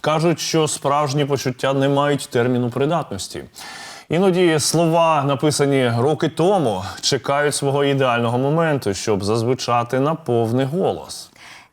Кажуть, що справжні почуття не мають терміну придатності. Іноді слова, написані роки тому, чекають свого ідеального моменту, щоб зазвучати на повний голос.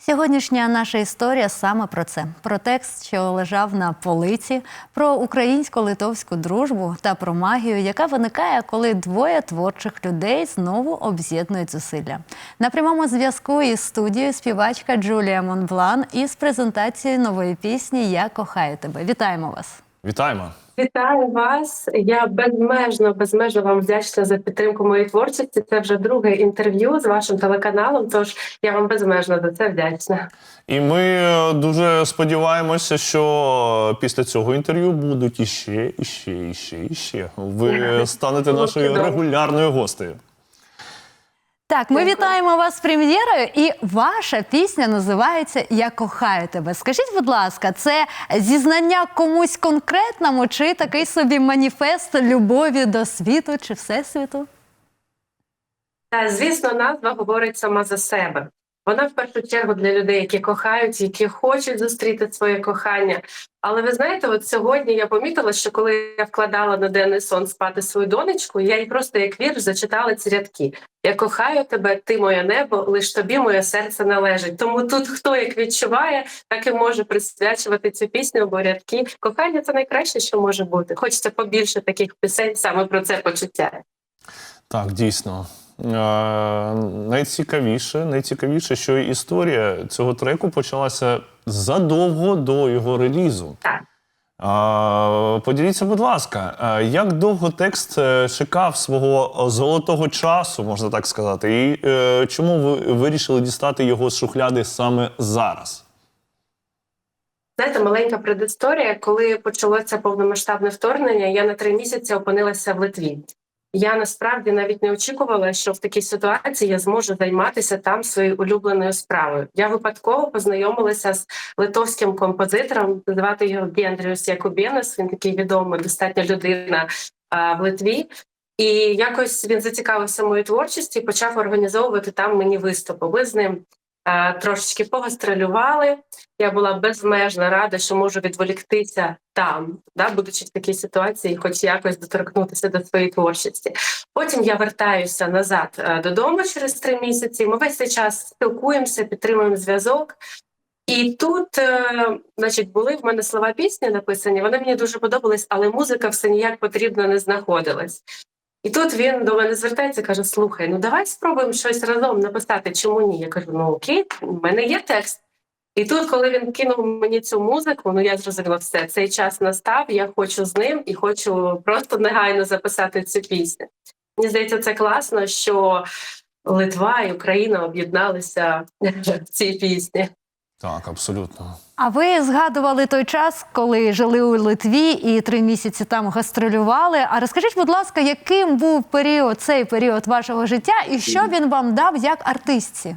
Сьогоднішня наша історія саме про це: про текст, що лежав на полиці, про українсько-литовську дружбу та про магію, яка виникає, коли двоє творчих людей знову об'єднують зусилля. На прямому зв'язку із студією співачка Джулія Монблан із презентацією нової пісні Я кохаю тебе. Вітаємо вас! Вітаємо! Вітаю вас. Я безмежно, безмежно вам вдячна за підтримку моєї творчості. Це вже друге інтерв'ю з вашим телеканалом. Тож я вам безмежно за це вдячна. І ми е, дуже сподіваємося, що після цього інтерв'ю будуть іще, іще, іще, іще. Ви станете нашою регулярною гостею. Так, ми Дякую. вітаємо вас з прем'єрою, і ваша пісня називається Я кохаю тебе. Скажіть, будь ласка, це зізнання комусь конкретному, чи такий собі маніфест любові до світу чи всесвіту? Звісно, назва говорить сама за себе. Вона в першу чергу для людей, які кохають, які хочуть зустріти своє кохання. Але ви знаєте, от сьогодні я помітила, що коли я вкладала на денний сон спати свою донечку, я їй просто як вірш зачитала ці рядки. Я кохаю тебе, ти моє небо, лиш тобі моє серце належить. Тому тут хто як відчуває, так і може присвячувати цю пісню, бо рядки кохання це найкраще, що може бути. Хочеться побільше таких пісень саме про це почуття. Так, дійсно. Найцікавіше, найцікавіше, що історія цього треку почалася задовго до його релізу. Так. А, поділіться, будь ласка, як довго текст е, чекав свого золотого часу, можна так сказати, і е, чому ви вирішили дістати його з шухляди саме зараз? Знаєте, маленька предісторія, коли почалося повномасштабне вторгнення, я на три місяці опинилася в Литві. Я насправді навіть не очікувала, що в такій ситуації я зможу займатися там своєю улюбленою справою. Я випадково познайомилася з литовським композитором, звати його Гендріус Якубєнес. Він такий відомий, достатньо людина а, в Литві. І якось він зацікавився моєю творчістю і почав організовувати там мені виступи. Ми з ним трошечки погастролювали. Я була безмежно рада, що можу відволіктися там, да, будучи в такій ситуації, хоч якось доторкнутися до своєї творчості. Потім я вертаюся назад е, додому через три місяці. Ми весь цей час спілкуємося, підтримуємо зв'язок. І тут, е, значить, були в мене слова пісні написані. Вони мені дуже подобались, але музика все ніяк потрібно не знаходилась. І тут він до мене звертається, каже: Слухай, ну давай спробуємо щось разом написати. Чому ні? Я кажу: ну окей, у мене є текст. І тут, коли він кинув мені цю музику, ну я зрозуміла все. Цей час настав. Я хочу з ним і хочу просто негайно записати цю пісню. Мені здається, це класно, що Литва і Україна об'єдналися в цій пісні. Так, абсолютно. А ви згадували той час, коли жили у Литві і три місяці там гастролювали. А розкажіть, будь ласка, яким був період, цей період вашого життя, і що він вам дав як артистці?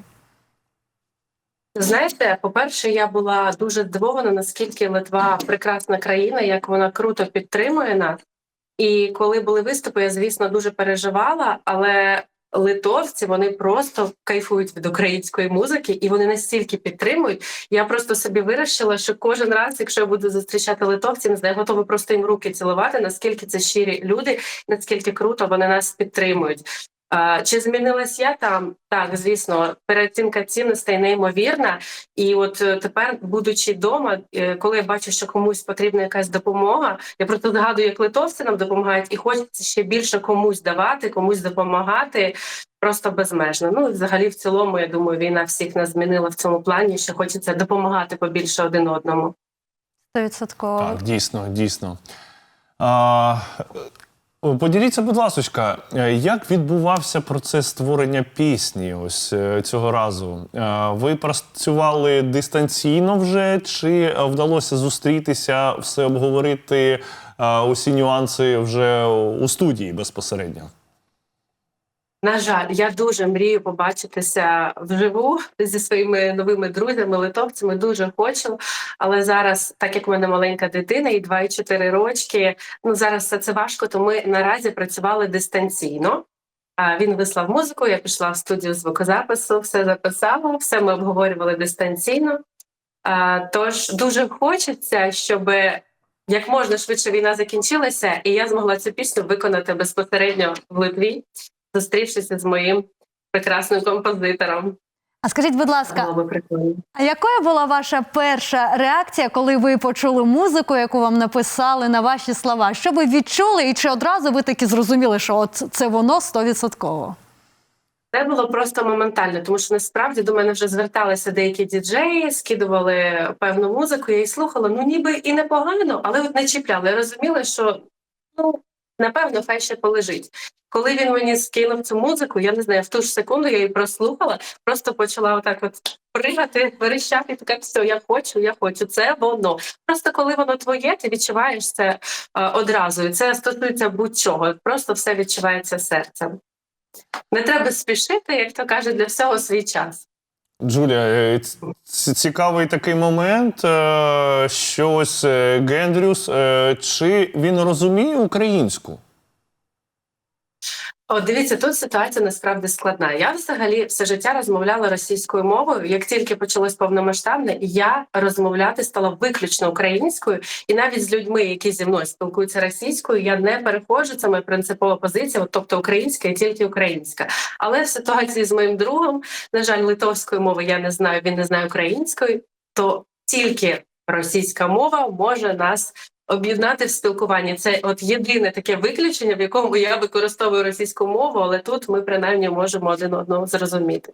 Знаєте, по-перше, я була дуже здивована, наскільки Литва прекрасна країна, як вона круто підтримує нас. І коли були виступи, я звісно дуже переживала, але литовці вони просто кайфують від української музики, і вони настільки підтримують. Я просто собі вирішила, що кожен раз, якщо я буду зустрічати литовців, не знаю, готова просто їм руки цілувати, наскільки це щирі люди, наскільки круто вони нас підтримують. Чи змінилась я там? Так, звісно, переоцінка цінностей неймовірна. І от е, тепер, будучи вдома, е, коли я бачу, що комусь потрібна якась допомога, я просто згадую, як литовці нам допомагають, і хочеться ще більше комусь давати, комусь допомагати. Просто безмежно. Ну і взагалі, в цілому, я думаю, війна всіх нас змінила в цьому плані, що хочеться допомагати побільше один одному. Стовідсотково. Так, дійсно, дійсно. А, поділіться, будь ласка, е, як відбувався процес створення пісні ось е, цього разу? Е, Ви працювали дистанційно вже, чи вдалося зустрітися, все обговорити, усі нюанси вже у студії безпосередньо? На жаль, я дуже мрію побачитися вживу зі своїми новими друзями, литовцями. Дуже хочу. Але зараз, так як в мене маленька дитина, і 2 і 4 рочки, ну зараз все це важко. То ми наразі працювали дистанційно. Він вислав музику. Я пішла в студію звукозапису, все записала, все ми обговорювали дистанційно. Тож дуже хочеться, щоб як можна швидше війна закінчилася, і я змогла цю пісню виконати безпосередньо в Литві, зустрівшися з моїм прекрасним композитором. А скажіть, будь ласка, а якою була ваша перша реакція, коли ви почули музику, яку вам написали на ваші слова? Що ви відчули, і чи одразу ви таки зрозуміли, що от це воно стовідсотково? Це було просто моментально, тому що насправді до мене вже зверталися деякі діджеї, скидували певну музику, я її слухала. Ну ніби і непогано, але от не чіпляли. Я розуміла, що ну напевно хай ще полежить. Коли він мені скинув цю музику, я не знаю, в ту ж секунду я її прослухала, просто почала отак от пригати, верещати, така все, я хочу, я хочу. Це воно. Просто коли воно твоє, ти відчуваєш це е, одразу. І це стосується будь-чого. Просто все відчувається серцем. Не треба спішити, як то кажуть, для всього свій час. Джулія, е, цікавий такий момент, е, що ось е, Гендрюс, чи він розуміє українську? О, дивіться, тут ситуація насправді складна. Я взагалі все життя розмовляла російською мовою. Як тільки почалось повномасштабне, я розмовляти стала виключно українською, і навіть з людьми, які зі мною спілкуються російською, я не переходжу. Це моя принципова позиція, от, тобто українська і тільки українська. Але в ситуації з моїм другом, на жаль, литовської мови я не знаю, він не знає української, то тільки російська мова може нас об'єднати в спілкуванні. Це от єдине таке виключення, в якому я використовую російську мову, але тут ми принаймні можемо один одного зрозуміти.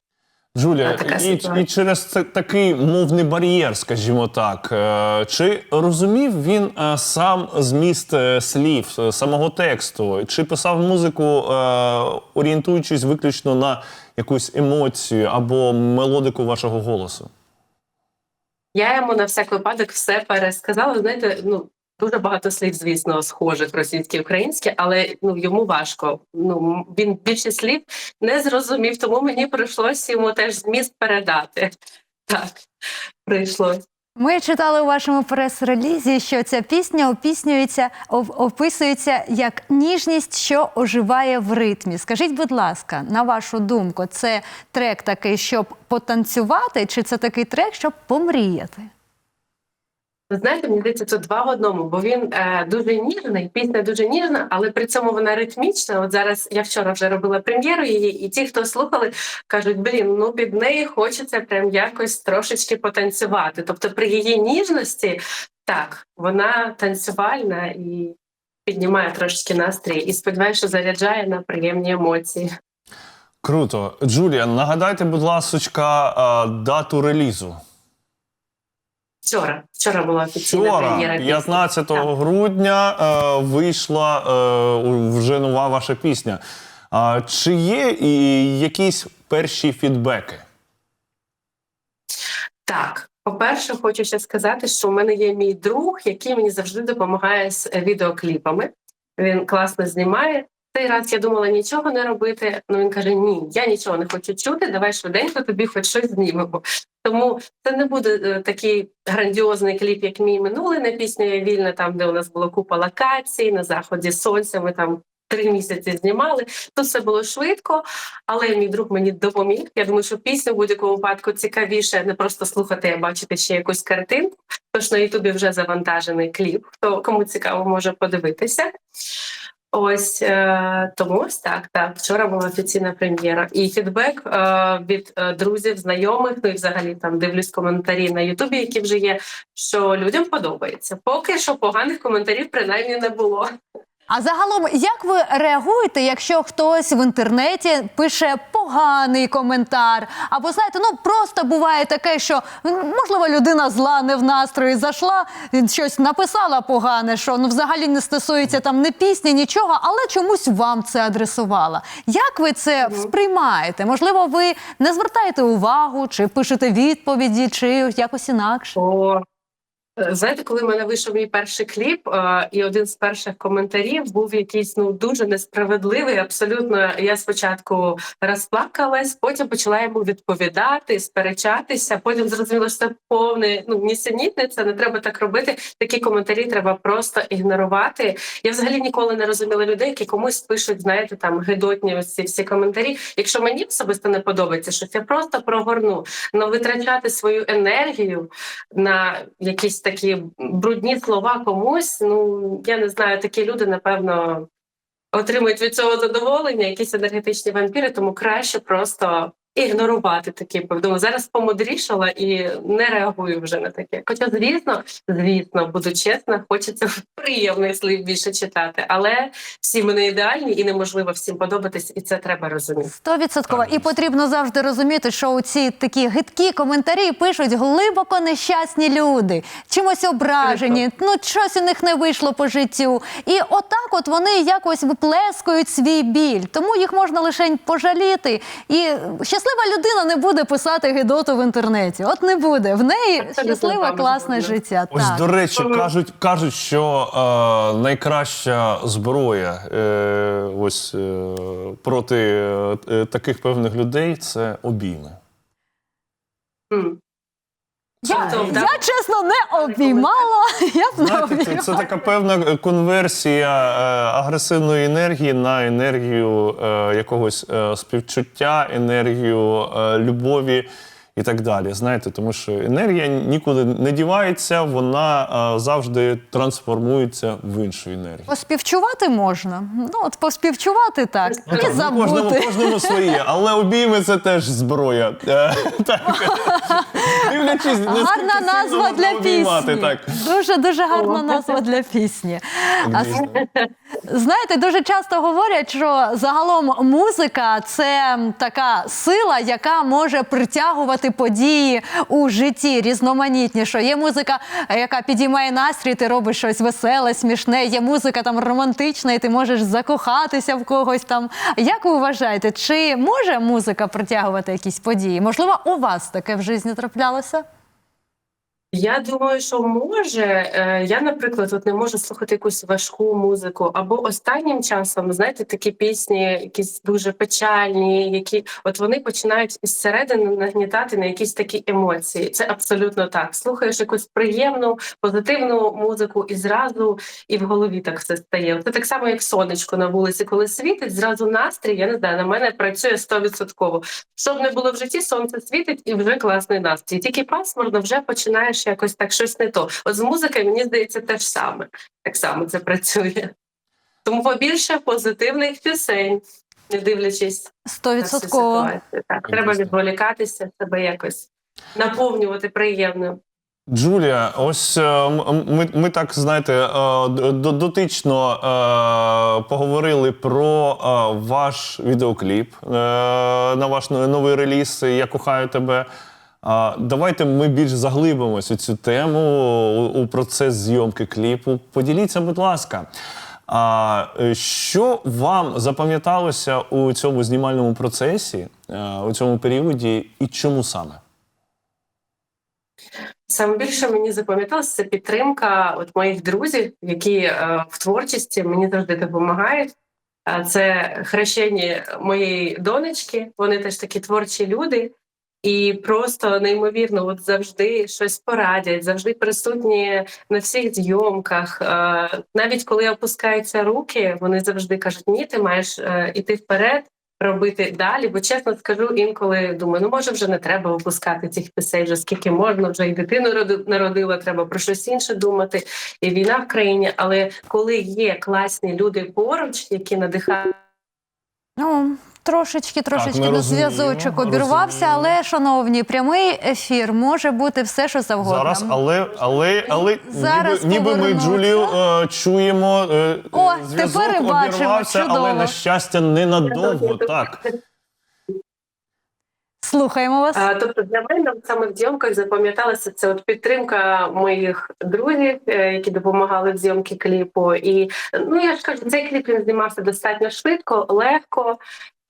Джулія, і, і через це такий мовний бар'єр, скажімо так, е, чи розумів він е, сам зміст е, слів, самого тексту, чи писав музику, орієнтуючись виключно на якусь емоцію або мелодику вашого голосу? Я йому на всяк випадок все пересказала. Знаєте, ну дуже багато слів, звісно, схожих російські українські, але ну йому важко. Ну він більше слів не зрозумів, тому мені прийшлося йому теж зміст передати. Так, прийшлось. Ми читали у вашому прес-релізі, що ця пісня опіснюється, описується як ніжність, що оживає в ритмі. Скажіть, будь ласка, на вашу думку, це трек такий, щоб потанцювати, чи це такий трек, щоб помріяти? Знаєте, мені здається, це два в одному, бо він е, дуже ніжний, пісня дуже ніжна, але при цьому вона ритмічна. От зараз я вчора вже робила прем'єру її, і ті, хто слухали, кажуть: блін, ну під неї хочеться прям якось трошечки потанцювати. Тобто, при її ніжності, так, вона танцювальна і піднімає трошечки настрій. І сподіваюся, що заряджає на приємні емоції. Круто. Джулія, нагадайте, будь ласка, е, дату релізу. Вчора, вчора була офіційна Вчора, прем'єра. 15 Так. грудня, е, вийшла е, вже нова ваша пісня. А чи є і якісь перші фідбеки? Так, по-перше, хочу ще сказати, що у мене є мій друг, який мені завжди допомагає з е, відеокліпами. Він класно знімає. Цей раз я думала нічого не робити. Ну він каже: Ні, я нічого не хочу чути. Давай швиденько тобі хоч щось знімемо. Тому це не буде е, такий грандіозний кліп, як мій минулий на пісню «Я вільна, там де у нас було купа локацій на заході сонця. Ми там три місяці знімали. Тут все було швидко, але мій друг мені допоміг. Я думаю, що пісню в будь-якому випадку цікавіше не просто слухати, а бачити ще якусь картинку. Тож на Ютубі вже завантажений кліп. Хто кому цікаво, може подивитися. Ось е, тому ось так. Так, вчора була офіційна прем'єра. І фідбек е, від е, друзів, знайомих, ну і взагалі там дивлюсь коментарі на Ютубі, які вже є. Що людям подобається. Поки що поганих коментарів принаймні не було. А загалом, як ви реагуєте, якщо хтось в інтернеті пише поганий коментар? Або знаєте, ну просто буває таке, що можливо людина зла, не в настрої зайшла, щось написала погане, що ну взагалі не стосується там ні пісні, нічого, але чомусь вам це адресувала. Як ви це сприймаєте? Можливо, ви не звертаєте увагу, чи пишете відповіді, чи якось інакше? О, Знаєте, коли в мене вийшов мій перший кліп, е, і один з перших коментарів був якийсь ну дуже несправедливий. Абсолютно, я спочатку розплакалась, потім почала йому відповідати, сперечатися. Потім зрозуміла, що це повне ну нісенітниця, не треба так робити. Такі коментарі треба просто ігнорувати. Я взагалі ніколи не розуміла людей, які комусь пишуть, знаєте, там гидотні ось ці всі коментарі. Якщо мені особисто не подобається, щось я просто прогорну. Но витрачати свою енергію на якісь такі брудні слова комусь. Ну я не знаю, такі люди напевно отримують від цього задоволення, якісь енергетичні вампіри, тому краще просто. Ігнорувати такі повідомлення. Зараз помудрішала і не реагую вже на таке. Хоча, звісно, звісно, буду чесна, хочеться приємних слів більше читати, але всі ми не ідеальні і неможливо всім подобатись, і це треба розуміти. Стовідсотково. І потрібно завжди розуміти, що у ці такі гидкі коментарі пишуть глибоко нещасні люди, чимось ображені, ну щось у них не вийшло по життю. І отак, от вони якось виплескують свій біль. Тому їх можна лише пожаліти. І щаслива людина не буде писати гидоту в інтернеті. От не буде. В неї щасливе, класне життя. Ось, так. до речі, кажуть, кажуть, що е, найкраща зброя е, ось, е, проти е, е, таких певних людей це обійми. М. Я, Тобто, да. я чесно не обіймала. Я б не Знаєте, це, обіймала. це така певна конверсія е, агресивної енергії на енергію е, якогось е, співчуття, енергію е, любові і так далі. Знаєте, тому що енергія нікуди не дівається, вона е, завжди трансформується в іншу енергію. Поспівчувати можна. Ну от поспівчувати так Ну, і так, ну, кожному, кожному своє, але обійми це теж зброя. Е, так. Дивлячись, Гарна назва для пісні. Так. Дуже дуже гарна назва для пісні. Знаєте, дуже часто говорять, що загалом музика це така сила, яка може притягувати події у житті різноманітні. Що є музика, яка підіймає настрій, ти робиш щось веселе, смішне. Є музика там романтична, і ти можеш закохатися в когось там. Як ви вважаєте, чи може музика притягувати якісь події? Можливо, у вас таке в житті траплялося? Я думаю, що може. Е, Я, наприклад, от не можу слухати якусь важку музику, або останнім часом, знаєте, такі пісні, якісь дуже печальні, які от вони починають із середини нагнітати на якісь такі емоції. Це абсолютно так. Слухаєш якусь приємну, позитивну музику, і зразу і в голові так все стає. Це так само, як сонечко на вулиці, коли світить, зразу настрій. Я не знаю, на мене працює стовідсотково. Щоб не було в житті, сонце світить і вже класний настрій. Тільки пасмурно вже починаєш якось так щось не то. От з музикою мені здається те ж саме. Так само це працює. Тому побільше позитивних пісень, не дивлячись на всю ситуацію. Так, треба відволікатися, себе якось наповнювати приємним. Джулія, ось е, ми, ми так знаєте, е, дотично е, поговорили про ваш відеокліп на ваш новий реліз Я кохаю тебе. А, Давайте ми більш заглибимося у цю тему у, процес зйомки кліпу. Поділіться, будь ласка. А е, що вам запам'яталося у цьому знімальному процесі, е, у цьому періоді, і чому саме? Саме більше мені запам'яталося це підтримка от моїх друзів, які е, в творчості мені завжди допомагають. Це хрещені моєї донечки. Вони теж такі творчі люди, і просто неймовірно, от завжди щось порадять, завжди присутні на всіх зйомках. Е, Навіть коли опускаються руки, вони завжди кажуть: ні, ти маєш е, іти вперед. Робити далі, бо чесно скажу, інколи думаю, ну може вже не треба випускати цих пісень, вже скільки можна, вже і дитину роди- народила, треба про щось інше думати, і війна в країні. Але коли є класні люди поруч, які надихають. Ну, трошечки, трошечки розуміємо, зв'язочок обірвався, але, шановні, прямий ефір може бути все, що завгодно. Зараз, але, але, але Зараз ніби, ніби ми. Джулію е, чуємо. Е, О, тепер і бачимо, чудово. але на щастя ненадовго. Так. Слухаємо вас. А, Тобто для мене саме в зйомках запам'яталася це от підтримка моїх друзів, е, які допомагали в зйомці кліпу. І ну я ж кажу, цей кліп він знімався достатньо швидко, легко.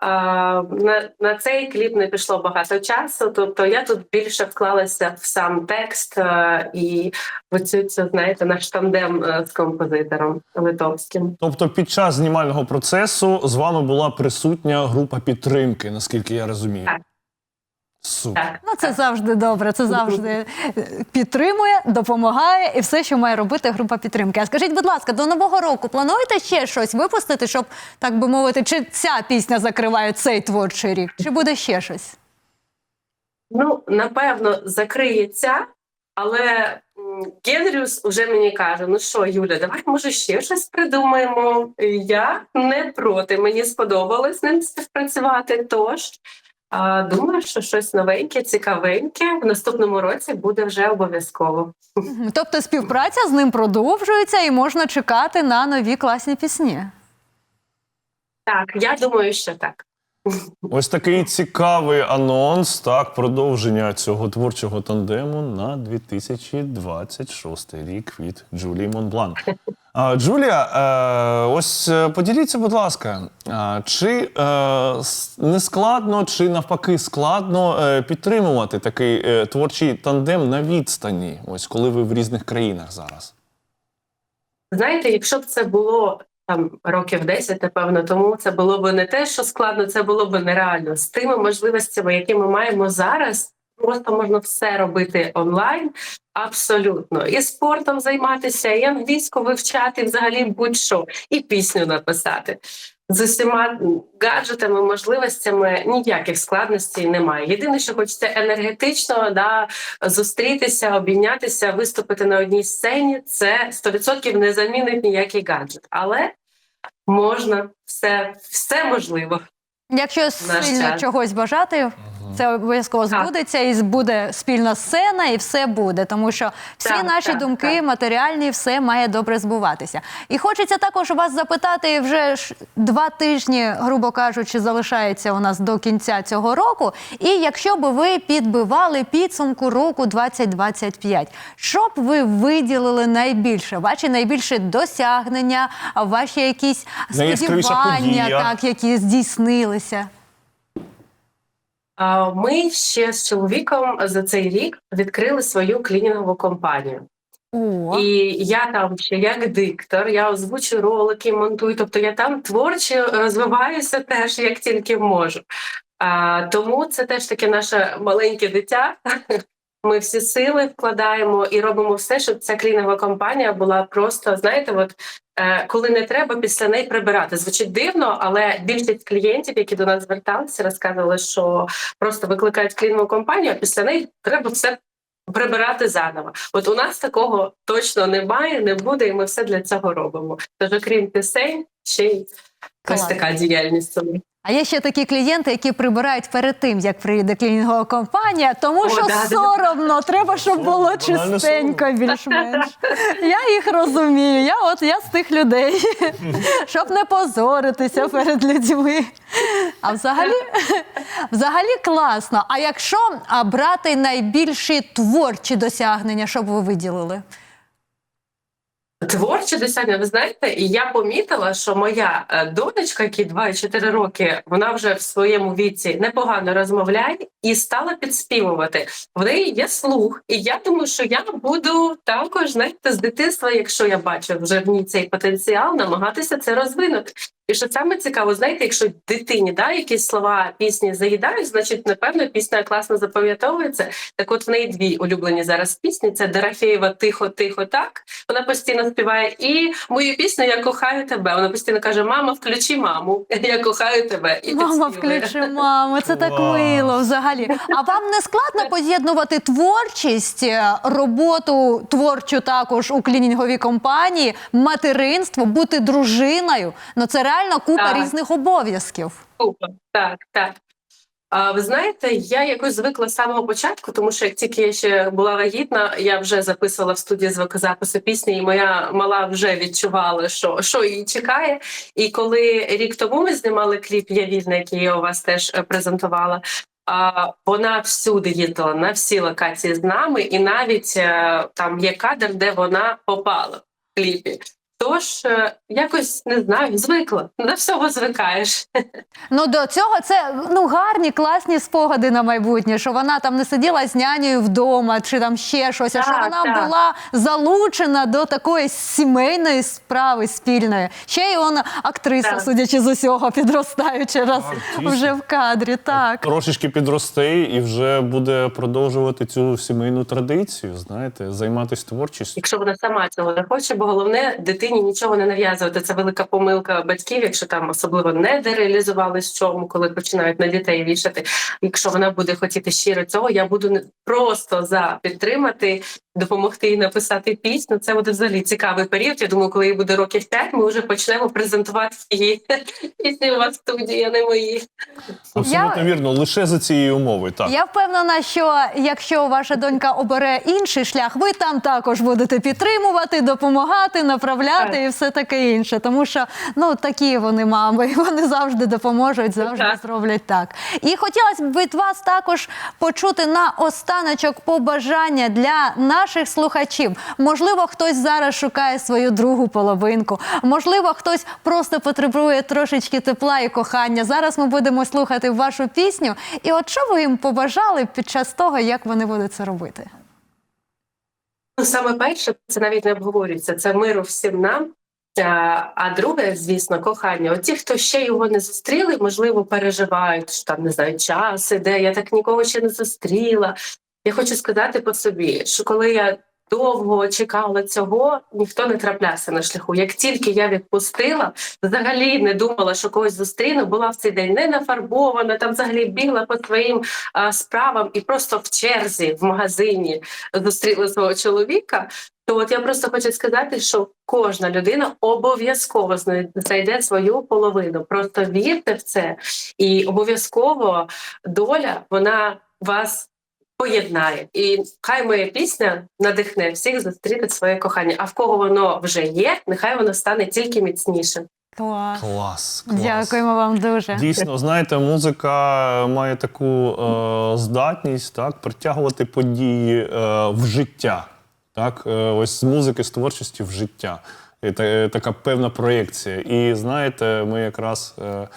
На, на цей кліп не пішло багато часу. Тобто я тут більше вклалася в сам текст е, і в цю, цю знаєте, наш тандем е, з композитором литовським. Тобто, під час знімального процесу з вами була присутня група підтримки, наскільки я розумію. Так. Супер. Так. Ну, це завжди добре. Це завжди е, підтримує, допомагає і все, що має робити група підтримки. А скажіть, будь ласка, до нового року плануєте ще щось випустити, щоб так би мовити, чи ця пісня закриває цей творчий рік? Чи буде ще щось? Ну, напевно, закриється, але Генріус уже мені каже: ну що, Юля, давай може ще щось придумаємо. Я не проти. Мені сподобалось з ним співпрацювати. Тож думаю, що щось новеньке, цікавеньке в наступному році буде вже обов'язково. Тобто співпраця з ним продовжується і можна чекати на нові класні пісні. Так, я думаю, що так. Ось такий цікавий анонс, так, продовження цього творчого тандему на 2026 рік від Джулії Монблан. Джулія, е, ось е, поділіться, будь ласка, чи е, не складно, чи навпаки складно підтримувати такий творчий тандем на відстані, ось коли ви в різних країнах зараз? Знаєте, якщо б це було там років 10, напевно, тому це було б не те, що складно, це було б нереально. З тими можливостями, які ми маємо зараз, просто можна все робити онлайн. Абсолютно, і спортом займатися, і англійську вивчати, взагалі будь-що, і пісню написати. З усіма гаджетами, можливостями ніяких складностей немає. Єдине, що хочеться енергетично да, зустрітися, обійнятися, виступити на одній сцені. Це 100% не замінить ніякий гаджет, але можна все, все можливо. Якщо сильно чогось бажати, це обов'язково збудеться і буде спільна сцена, і все буде. Тому що всі Так, наші так, думки так. матеріальні, все має добре збуватися. І хочеться також вас запитати вже ж два тижні, грубо кажучи, залишається у нас до кінця цього року. І якщо б ви підбивали підсумку року 2025, що б ви виділили найбільше? Ваші найбільші досягнення, ваші якісь сподівання, подія. так, які здійснилися. Ми ще з чоловіком за цей рік відкрили свою клінінгову компанію. О, І я там ще як диктор, я озвучую ролики, монтую. Тобто я там творчо розвиваюся теж як тільки можу. А, тому це теж таке наше маленьке дитя. Ми всі сили вкладаємо і робимо все, щоб ця клінова компанія була просто, знаєте, от е, коли не треба після неї прибирати. Звучить дивно, але більшість клієнтів, які до нас зверталися, розказували, що просто викликають клінову компанію, а після неї треба все прибирати заново. От у нас такого точно немає, не буде, і ми все для цього робимо. Тож, окрім пісень, ще й ось така діяльність. А є ще такі клієнти, які прибирають перед тим, як приїде клінінгова компанія, тому О, що да, да. соромно, треба, щоб було чистенько більш-менш. Я їх розумію. Я от я з тих людей, щоб не позоритися перед людьми. А взагалі, взагалі класно. А якщо брати найбільші творчі досягнення, що б ви виділили? Творче досягнення, ви знаєте, і я помітила, що моя донечка, донечка, якій 2,4 роки, вона вже в своєму віці непогано розмовляє і стала підспівувати. В неї є слух, і я думаю, що я буду також знаєте, з дитинства, якщо я бачу вже в ній цей потенціал, намагатися це розвинути. І що саме цікаво, знаєте, якщо дитині да, якісь слова пісні заїдають, значить, напевно, пісня класно запам'ятовується. Так от в неї дві улюблені зараз пісні: це Дорофєєва Тихо, тихо, так. Вона постійно співає. І мою пісню Я кохаю тебе. Вона постійно каже: Мама, включи маму, я кохаю тебе. І Мама, включи маму, це так мило взагалі. А вам не складно поєднувати творчість, е, роботу творчу також у клінінговій компанії, материнство, бути дружиною? Ну це реально купа Так. різних обов'язків. Купа. Так, так. А, ви знаєте, я якось звикла з самого початку, тому що як тільки я ще була вагітна, я вже записувала в студії звукозапису пісні, і моя мала вже відчувала, що, що її чекає. І коли рік тому ми знімали кліп Я вільна, який я у вас теж е, презентувала. А вона всюди їздила на всі локації з нами, і навіть е, там є кадр, де вона попала в кліпі. Тож е, якось не знаю, звикла. До всього звикаєш. Ну до цього це ну гарні, класні спогади на майбутнє, що вона там не сиділа з нянею вдома чи там ще щось, а що вона так. була залучена до такої сімейної справи спільної. Ще й вона актриса, Так. судячи з усього, підростаючи раз Так, вже в кадрі. Так. Трошечки підросте і вже буде продовжувати цю сімейну традицію, знаєте, займатися творчістю. Якщо вона сама цього не хоче, бо головне дитині нічого не нав'язувати. Це велика помилка батьків, якщо там особливо не дереалізувались з чому, коли починають на дітей вішати. Якщо вона буде хотіти щиро цього, я буду просто за підтримати, допомогти їй написати пісню. Це буде взагалі цікавий період. Я думаю, коли їй буде років 5, ми вже почнемо презентувати її пісні у вас студії, а не мої. Абсолютно Я- вірно, лише за цієї умови. Так. Я впевнена, що якщо ваша донька обере інший шлях, ви там також будете підтримувати, допомагати, направляти Так. і все таке інше. Тому що ну такі вони мами, вони завжди допоможуть, завжди Так. зроблять так. І хотілося б від вас також почути на останочок побажання для наших слухачів. Можливо, хтось зараз шукає свою другу половинку, можливо, хтось просто потребує трошечки тепла і кохання. Зараз ми будемо слухати вашу пісню. І от що ви їм побажали під час того, як вони будуть це робити? Ну, саме перше, це навіть не обговорюється. Це миру всім нам. А, А друге, звісно, кохання. От ті, хто ще його не зустріли, можливо, переживають, що там не знаю, час іде. Я так нікого ще не зустріла. Я хочу сказати по собі, що коли я довго чекала цього, ніхто не траплявся на шляху. Як тільки я відпустила, взагалі не думала, що когось зустріну, була в цей день не нафарбована, там взагалі бігла по своїм а, справам і просто в черзі в магазині зустріла свого чоловіка. То от я просто хочу сказати, що кожна людина обов'язково знайде свою половину. Просто вірте в це, і обов'язково доля вона вас поєднає. І хай моя пісня надихне всіх зустріти своє кохання. А в кого воно вже є, нехай воно стане тільки міцнішим. Клас. Клас, клас. Дякуємо вам дуже. Дійсно, знаєте, музика має таку е, здатність так, притягувати події е, в життя. Так? Е, ось з музики, з творчості в життя. І та, е, така певна проєкція. І знаєте, ми якраз е,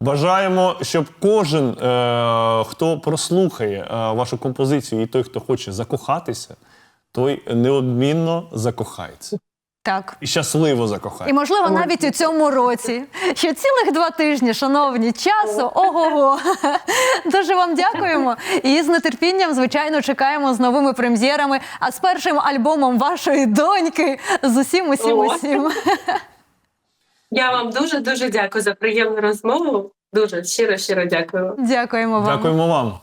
бажаємо, щоб кожен, е, хто прослухає е, вашу композицію, і той, хто хоче закохатися, той неодмінно закохається. Так. І щасливо І можливо навіть у цьому році. Ще цілих два тижні, шановні, часу. Ого-го. Дуже вам дякуємо. І з нетерпінням, звичайно, чекаємо з новими прем'єрами. А з першим альбомом вашої доньки з усім, усім, О. усім. Я вам дуже дуже дякую за приємну розмову. Дуже щиро щиро дякую. Дякуємо вам. Дякуємо вам.